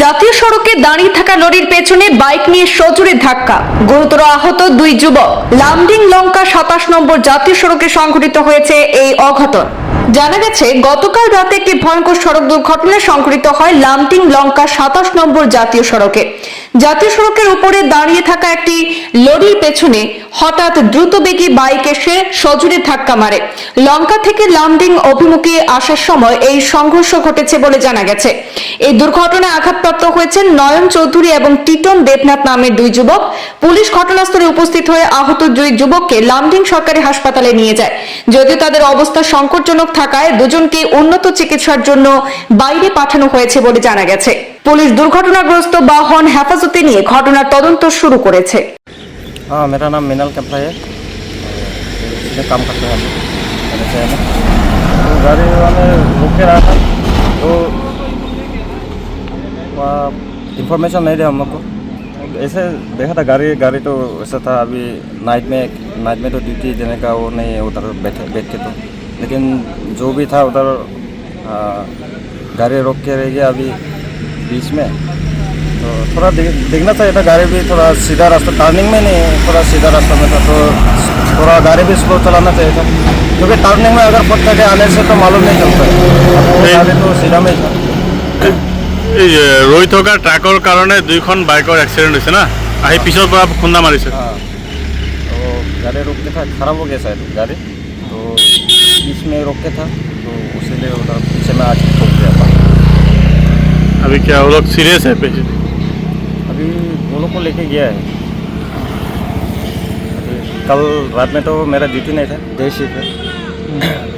জাতীয় সড়কে দাঁড়িয়ে থাকা লরির পেছনে বাইক নিয়ে সজোরে ধাক্কা। গুরুতর আহত দুই যুবক। লামডিং লঙ্কা সাতাশ নম্বর জাতীয় সড়কে সংঘটিত হয়েছে এই অঘটন। জানা গেছে, গতকাল রাতে একটি ভয়ঙ্কর সড়ক দুর্ঘটনা সংঘটিত হয় লামটিং লঙ্কা সাতাশ নম্বর জাতীয় সড়কে। জাতীয় সড়কের উপরে দাঁড়িয়ে থাকা একটি লরির পেছনে হঠাৎ দ্রুতবেগী বাইক এসে সজোরে ধাক্কা মারে। লঙ্কা থেকে লামডিং অভিমুখে আসার সময় এই সংঘর্ষ ঘটেছে বলে জানা গেছে। এই দুর্ঘটনায় আঘাতপ্রাপ্ত হয়েছেন নয়ন চৌধুরী এবং টিটন দেবনাথ নামের দুই যুবক। পুলিশ ঘটনাস্থলে উপস্থিত হয়ে আহত দুই যুবককে লামডিং সরকারি হাসপাতালে নিয়ে যায়। যদিও তাদের অবস্থা সংকটজনক থাকায় দুজনকে উন্নত চিকিৎসার জন্য বাইরে পাঠানো হয়েছে বলে জানা গেছে। পুলিশ দুর্ঘটনাগ্রস্ত বাহন হেফাজতে নিয়ে ঘটনার তদন্ত শুরু করেছে। हाँ मेरा नाम मिनल कैप्रा है। इसमें काम करते हैं हम। मेरे शहर में तो गाड़ी वाले रुक के रहा था। तो वहाँ इंफॉर्मेशन नहीं दिया हम लोग को। ऐसे देखा था गाड़ी गाड़ी तो ऐसा था, अभी नाइट में नाइट में तो ड्यूटी देने का वो नहीं है, उधर बैठे, बैठ के तो। लेकिन जो भी था उधर गाड़ी रोक के रह गया अभी बीच में। तो थोड़ा देख- देखना चाहिए था गाड़ी भी थोड़ा सीधा रास्ता टर्निंग में नहीं थोड़ा सीधा रास्ता में था तो थोड़ा गाड़ी भी स्लो चलाना चाहिए था क्योंकि टर्निंग में अगर पत्थर के आने से तो मालूम नहीं चलता है अब वो नहीं। गाड़ी तो सीधा में ही था এই যে ৰৈ থকা ট্ৰাকৰ কাৰণে দুইখন বাইকৰ এক্সিডেণ্ট হৈছে না আহি পিছৰ পৰা খুন্দা মাৰিছে हाँ तो गाड़ी रोक के था खराब हो गया शायद गाड़ी तो बीच में रोक के था तो उसीलिए उधर पीछे में आज ठोक गया था अभी क्या वो लोग सीरियस है पेशेंट अभी वो लोग को लेके गया है। कल रात में तो मेरा ड्यूटी नहीं था डे शिफ्ट